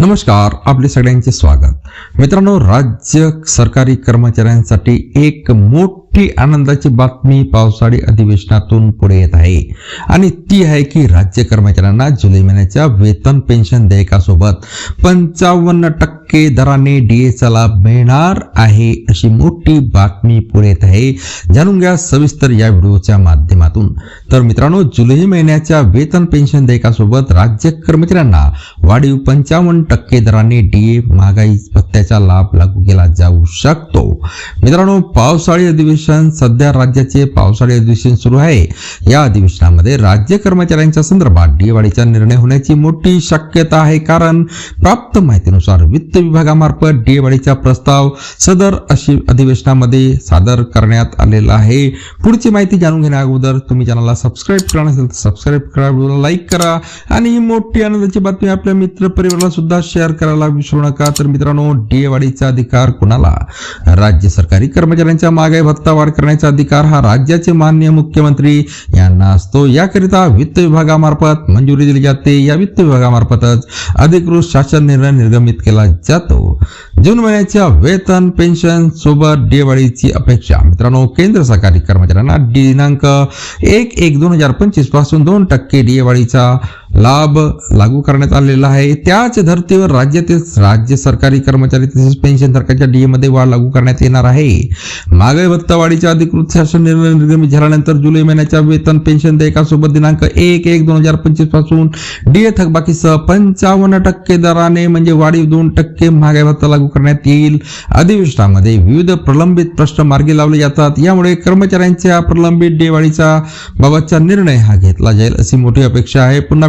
नमस्कार आपले सगळ्यांचे स्वागत. मित्रांनो राज्य सरकारी कर्मचाऱ्यांसाठी एक मोठी आनंदाची बातमी पावसाळी अधिवेशनातून पुढे येत आहे. आणि ती आहे की राज्य कर्मचाऱ्यांना जुलै महिन्याच्या वेतन पेन्शन देयकासोबत पंचावन्न टक्के दराने डीएचा लाभ मिळणार आहे अशी मोठी बातमी पुढे येत आहे. जाणून घ्या सविस्तर या व्हिडिओच्या माध्यमातून. तर मित्रांनो जुलै महिन्याच्या वेतन पेन्शन देयकासोबत राज्य कर्मचाऱ्यांना वाढीव पंचावन्न टक्के दराने डीए महागाई भत्त्याचा लाभ लागू केला जाऊ शकतो. मित्रांनो पावसाळी अधिवेशन सध्या राज्याचे पावसाळी अधिवेशन सुरू आहे. या अधिवेशनामध्ये राज्य कर्मचाऱ्यांच्या संदर्भात डीए निर्णय होण्याची मोठी शक्यता आहे कारण प्राप्त माहितीनुसार वित्त विभागामार्फत डीए प्रस्ताव सदर अशी अधिवेशनामध्ये सादर करण्यात आलेला आहे. पुढची माहिती जाणून घेण्या अगोदर तुम्ही चॅनलला सबस्क्राईब करा नसेल तर सबस्क्राईब करा व्हिडिओला लाईक करा आणि ही मोठी आनंदाची बातमी आपल्या मित्र परिवाराला सुद्धा शेअर करायला विसरू नका. तर मित्रांनो डीए अधिकार कुणाला? राज्य राज्य सरकारी कर्मचाऱ्यांच्या मागे भत्ता वाढ करण्याचा अधिकार हा राज्याचे माननीय मुख्यमंत्री यांना असतो. याकरिता वित्त विभागामार्फत मंजुरी दिली जाते. या वित्त विभागामार्फतच अधिकृत शासन निर्णय निर्गमित केला जातो. जून महिन्याच्या वेतन पेन्शन सोबत दिवाळीची अपेक्षा. मित्रांनो केंद्र सरकारी कर्मचाऱ्यांना दिनांक एक एक दोन हजार पंचवीसपासून दोन टक्के दिवाळीचा लाभ लागू करण्यात आलेला आहे. त्याच धर्तीवर राज्यातील राज्य सरकारी कर्मचारी तसेच पेन्शन सरकारच्या डीए मध्ये वाढ लागू करण्यात येणार आहे. महागाई भत्ता वाढीच्या अधिकृत शासन निर्णय निर्गमित झाल्यानंतर जुलै महिन्याच्या वेतन पेन्शन देयकासोबत दिनांक एक एक दोन हजार पंचवीसपासून डीए थकबाकीसह पंचावन्न टक्के दराने म्हणजे वाढीव दोन टक्के महागाई भत्ता लागू करण्यात येईल. अधिवेशनामध्ये विविध प्रलंबित प्रश्न मार्गी लावले जातात. यामुळे कर्मचाऱ्यांच्या प्रलंबित दिवाळीचा बाबतचा निर्णय हा घेतला जाईल अशी मोठी अपेक्षा आहे. पुन्हा